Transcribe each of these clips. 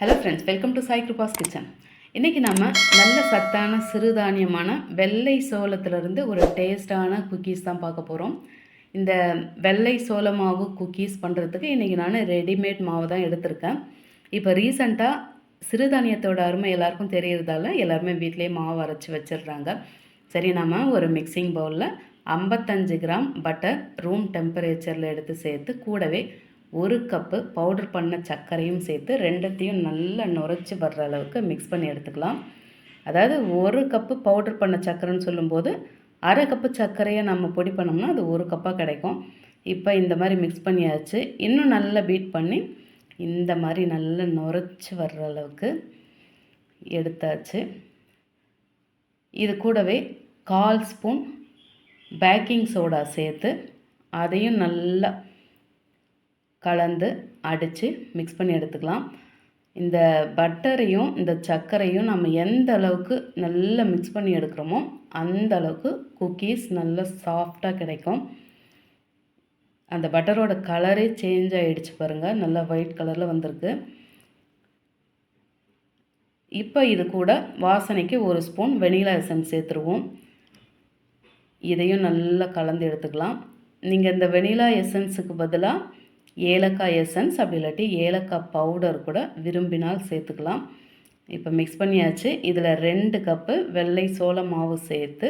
Hello friends welcome to Sai Kripa's kitchen இன்றைக்கி நம்ம நல்ல சத்தான சிறுதானியமான வெள்ளை சோளத்திலிருந்து ஒரு டேஸ்டான குக்கீஸ் தான் பார்க்க போகிறோம் இந்த வெள்ளை சோள மாவு குக்கீஸ் பண்ணுறதுக்கு இன்றைக்கி நான் ரெடிமேட் மாவு தான் எடுத்திருக்கேன். இப்போ ரீசண்டாக சிறுதானியத்தோட அருமை எல்லாருக்கும் தெரியறதால எல்லாருமே வீட்டிலேயே மாவு அரைச்சி வச்சிடுறாங்க. சரி நம்ம ஒரு மிக்சிங் பவுலில் ஐம்பத்தஞ்சு கிராம் பட்டர் ரூம் டெம்பரேச்சரில் எடுத்து சேர்த்து கூடவே ஒரு கப்பு பவுடர் பண்ண சர்க்கரையும் சேர்த்து ரெண்டத்தையும் நல்லா நுரைச்சி வர்ற அளவுக்கு மிக்ஸ் பண்ணி எடுத்துக்கலாம். அதாவது ஒரு கப்பு பவுடர் பண்ண சர்க்கரைன்னு சொல்லும்போது அரை கப்பு சர்க்கரையை நம்ம பொடி பண்ணோம்னா அது ஒரு கப்பாக கிடைக்கும். இப்போ இந்த மாதிரி மிக்ஸ் பண்ணியாச்சு. இன்னும் நல்லா பீட் பண்ணி இந்த மாதிரி நல்லா நுரைச்சி வர்ற அளவுக்கு எடுத்தாச்சு. இது கூடவே கால் ஸ்பூன் பேக்கிங் சோடா சேர்த்து அதையும் நல்லா கலந்து அடித்து மிக்ஸ் பண்ணி எடுத்துக்கலாம். இந்த பட்டரையும் இந்த சர்க்கரையும் நம்ம எந்த அளவுக்கு நல்லா மிக்ஸ் பண்ணி எடுக்கிறோமோ அந்த அளவுக்கு குக்கீஸ் நல்லா சாஃப்டாக கிடைக்கும். அந்த பட்டரோட கலரே சேஞ்ச் ஆகிடுச்சு பாருங்கள் நல்லா ஒயிட் கலரில் வந்திருக்கு. இப்போ இது கூட வாசனைக்கு ஒரு ஸ்பூன் வெனிலா எசன்ஸ் சேர்த்துருவோம். இதையும் நல்லா கலந்து எடுத்துக்கலாம். நீங்கள் இந்த வெனிலா எசன்ஸுக்கு பதிலாக ஏலக்காய் எசன்ஸ் அப்படி இல்லாட்டி ஏலக்காய் பவுடர் கூட விரும்பினால் சேர்த்துக்கலாம். இப்போ மிக்ஸ் பண்ணியாச்சு. இதில் ரெண்டு கப்பு வெள்ளை சோள மாவு சேர்த்து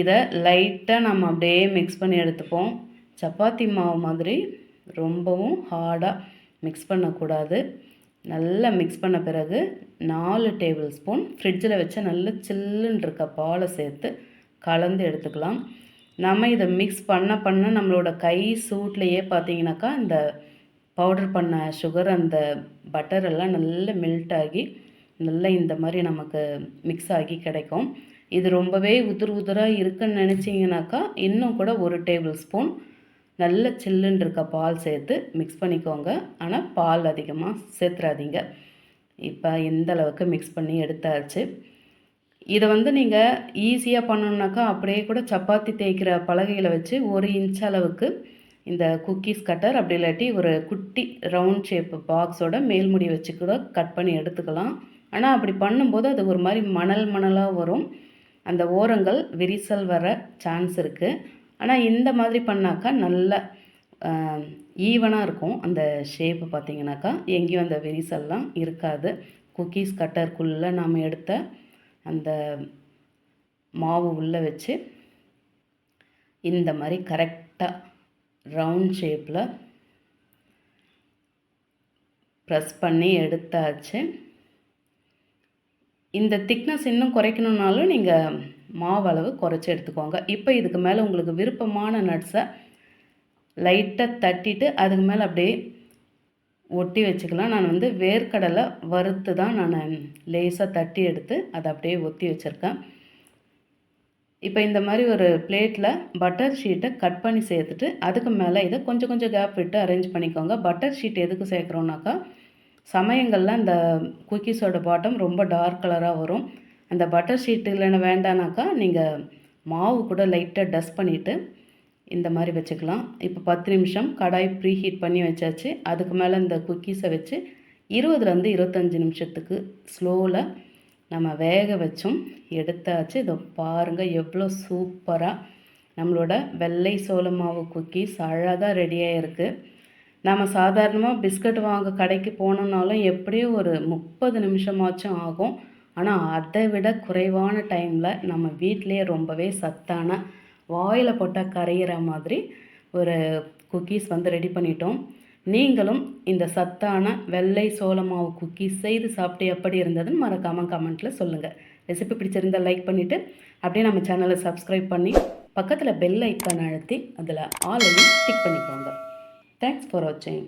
இதை லைட்டாக நம்ம அப்படியே மிக்ஸ் பண்ணி எடுத்துப்போம். சப்பாத்தி மாவு மாதிரி ரொம்பவும் ஹார்டாக மிக்ஸ் பண்ணக்கூடாது. நல்லா மிக்ஸ் பண்ண பிறகு நாலு டேபிள் ஸ்பூன் ஃப்ரிட்ஜில் வச்சு நல்ல சில்லுன்னு பாலை சேர்த்து கலந்து எடுத்துக்கலாம். நம்ம இதை மிக்ஸ் பண்ண பண்ண நம்மளோட கை சூட்லேயே பார்த்தீங்கன்னாக்கா இந்த பவுடர் பண்ண சுகர் அந்த பட்டர் எல்லாம் நல்லா மெல்ட் ஆகி நல்லா இந்த மாதிரி நமக்கு மிக்ஸ் ஆகி கிடைக்கும். இது ரொம்பவே உதிர் உதிராக இருக்குன்னு நினச்சிங்கனாக்கா இன்னும் கூட ஒரு டேபிள் ஸ்பூன் நல்ல சில்லுன்னு இருக்க பால் சேர்த்து மிக்ஸ் பண்ணிக்கோங்க. ஆனால் பால் அதிகமாக சேர்த்துறாதீங்க. இப்போ இந்த அளவுக்கு மிக்ஸ் பண்ணி எடுத்தாச்சு. இதை வந்து நீங்கள் ஈஸியாக பண்ணணுன்னாக்கா அப்படியே கூட சப்பாத்தி தேய்க்கிற பலகையில் வச்சு ஒரு இன்ச் அளவுக்கு இந்த குக்கீஸ் கட்டர் அப்படி இல்லாட்டி ஒரு குட்டி ரவுண்ட் ஷேப் பாக்ஸோட மேல்முடி வச்சு கூட கட் பண்ணி எடுத்துக்கலாம். ஆனால் அப்படி பண்ணும்போது அது ஒரு மாதிரி மணல் மணலாக வரும். அந்த ஓரங்கள் விரிசல் வர சான்ஸ் இருக்குது ஆனால் இந்த மாதிரி பண்ணாக்கா நல்ல ஈவனாக இருக்கும். அந்த ஷேப்பு பார்த்தீங்கன்னாக்கா எங்கேயும் அந்த விரிசல்லாம் இருக்காது. குக்கீஸ் கட்டருக்குள்ளே நாம் எடுத்த அந்த மாவு உள்ளே வச்சு இந்த மாதிரி கரெக்டாக ரவுண்ட் ஷேப்பில் ப்ரெஸ் பண்ணி எடுத்தாச்சு. இந்த திக்னஸ் இன்னும் குறைக்கணுன்னாலும் நீங்கள் மாவு அளவு குறைச்சி எடுத்துக்கோங்க. இப்போ இதுக்கு மேலே உங்களுக்கு விருப்பமான நட்ஸை லைட்டாக தட்டிட்டு அதுக்கு மேலே அப்படியே ஒட்டி வச்சுக்கலாம். நான் வந்து வேர்க்கடலை வறுத்து தான் நான் லேசாக தட்டி எடுத்து அதை அப்படியே ஒத்தி வச்சுருக்கேன். இப்போ இந்த மாதிரி ஒரு பிளேட்டில் பட்டர் ஷீட்டை கட் பண்ணி சேர்த்துட்டு அதுக்கு மேலே இதை கொஞ்சம் கொஞ்சம் கேப் விட்டு அரேஞ்ச் பண்ணிக்கோங்க. பட்டர் ஷீட் எதுக்கு சேர்க்குறோன்னாக்கா சமயங்களில் இந்த குக்கீஸோட பாட்டம் ரொம்ப டார்க் கலராக வரும். அந்த பட்டர் ஷீட்டு இல்லைன்னு வேண்டானாக்கா நீங்கள் மாவு கூட லைட்டாக டஸ்ட் பண்ணிவிட்டு இந்த மாதிரி வச்சுக்கலாம். இப்போ பத்து நிமிஷம் கடாய் ப்ரீ ஹீட் பண்ணி வச்சாச்சு. அதுக்கு மேலே இந்த குக்கீஸை வச்சு இருபதுலேருந்து இருபத்தஞ்சி நிமிஷத்துக்கு ஸ்லோவில் நம்ம வேக வச்சும் எடுத்தாச்சு. இதை பாருங்கள் எவ்வளோ சூப்பராக நம்மளோட வெள்ளை சோள மாவு குக்கீஸ் அழகாக ரெடியாக இருக்குது நம்ம சாதாரணமாக பிஸ்கட் வாங்க கடைக்கு போனோம்னாலும் எப்படியும் ஒரு முப்பது நிமிஷமாச்சும் ஆகும். ஆனால் அதை விட குறைவான டைமில் நம்ம வீட்டிலே ரொம்பவே சத்தான வாயில் போட்டால் கரையிற மாதிரி ஒரு குக்கீஸ் வந்து ரெடி பண்ணிட்டோம். நீங்களும் இந்த சத்தான வெள்ளை சோள மாவு குக்கீஸ் செய்து சாப்பிட்டு எப்படி இருந்ததுன்னு மறக்காமல் கமெண்ட்டில் சொல்லுங்கள் ரெசிபி பிடிச்சிருந்தால் லைக் பண்ணிவிட்டு அப்படியே நம்ம சேனலை சப்ஸ்கிரைப் பண்ணி பக்கத்தில் பெல் ஐக்கான் அழுத்தி அதில் ஆலையும் டிக் பண்ணிக்கோங்க. தேங்க்ஸ் ஃபார் வாட்சிங்